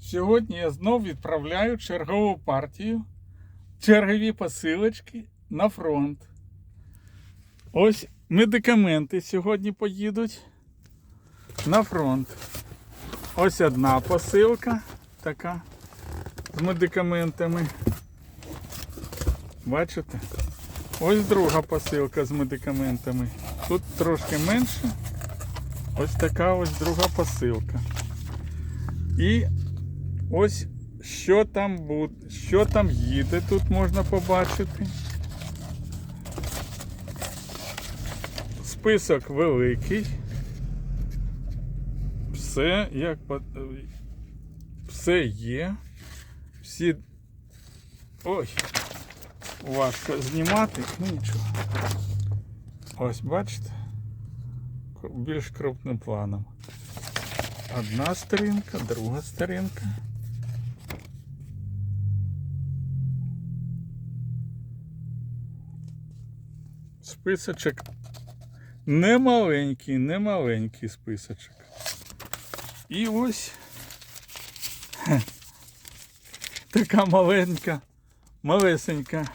Сьогодні я знов відправляю чергову партію, чергові посилочки на фронт. Ось медикаменти сьогодні поїдуть на фронт. Ось одна посилка така з медикаментами. Бачите? Ось друга посилка з медикаментами. Тут трошки менше. Ось така ось друга посилка. І ось що там буде, що там їде, тут можна побачити. Список великий. Все як все є. Всі. Ой, важко знімати, ну нічого. Ось бачите? Більш крупним планом. Одна сторінка, друга сторінка. Списочок не маленький, не маленький списочок. І ось така маленька, малесенька,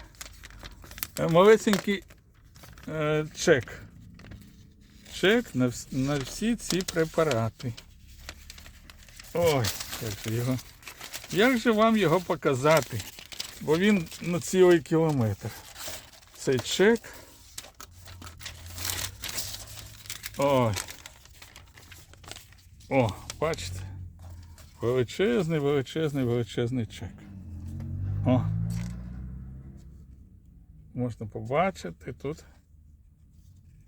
е, малесенький е, чек. Чек на, на всі ці препарати. Ой, як же його. Як же вам його показати? Бо він на цілий кілометр. Цей чек. Ой. О, бачите? Величезний, величезний, величезний чек. О. Можна побачити тут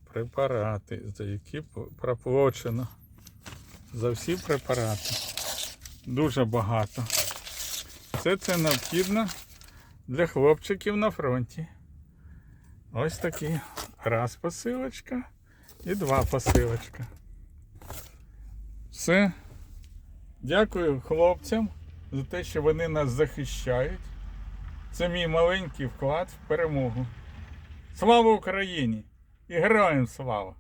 препарати, за які проплачено. За всі препарати. Дуже багато. Все це необхідно для хлопчиків на фронті. Ось такі. Раз посилочка і два посилочка. Все. Дякую хлопцям за те, що вони нас захищають. Це мій маленький вклад в перемогу. Слава Україні! І героям слава!